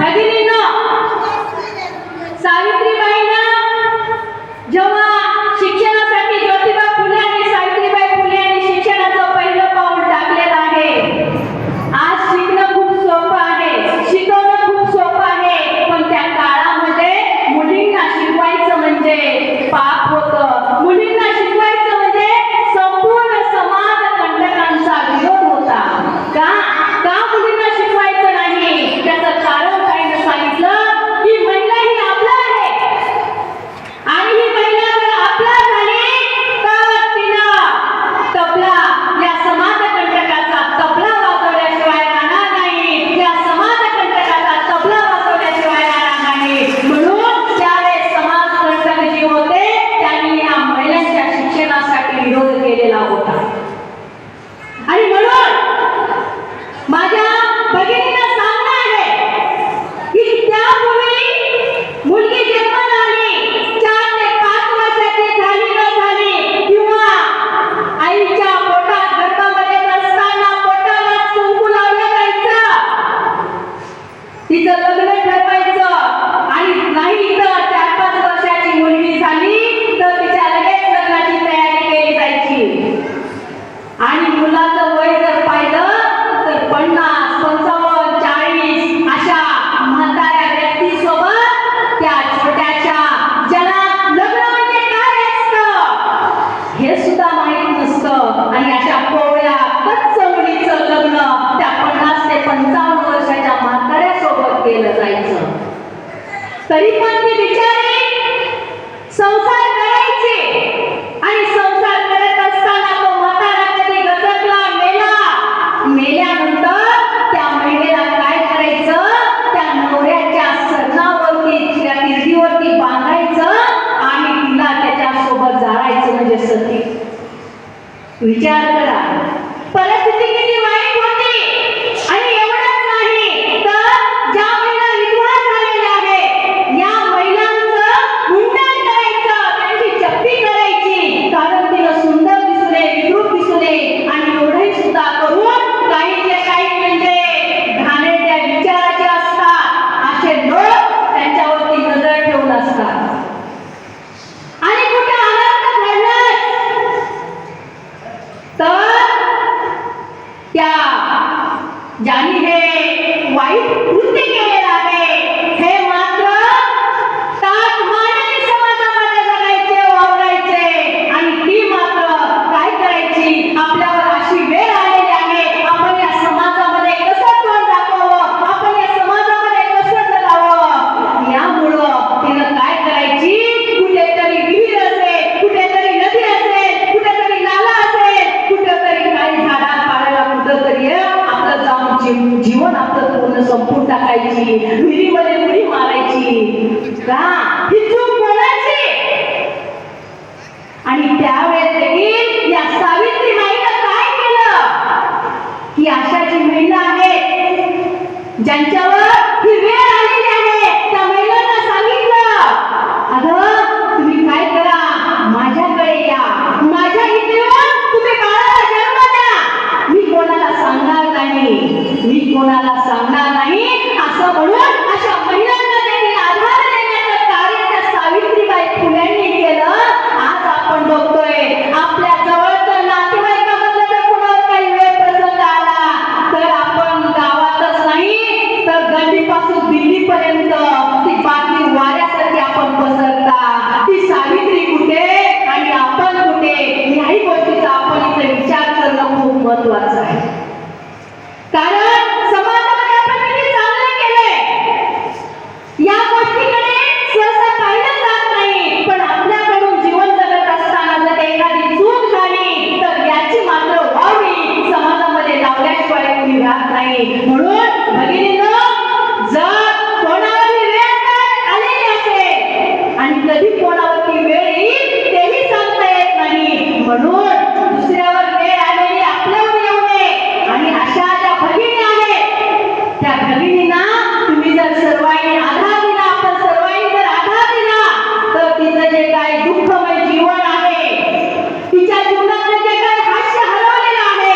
పది నిన్ను సాయి तरी पण ते बिचारे संसार करायचे. आणि संसार करत असताना तो म्हातारा कधी गजकला मेला? मेल्यानंतर त्या महिलेला काय करायचं? त्या नवऱ्याच्या सणावरती त्या निर्दीवरती बांधायचं आणि तिला त्याच्या सोबत जाळायचं म्हणजे सती. विचार करा. परिस्थिती किती जीवन आपलं पूर्ण संपून टाकायची. विहिरीमध्ये उडी मारायची. का ही चूक बोलायची आणि त्यावेळेस देखील या सावित्री माईनं काय केलं? की अशाची महिला आहे ज्यांच्यावर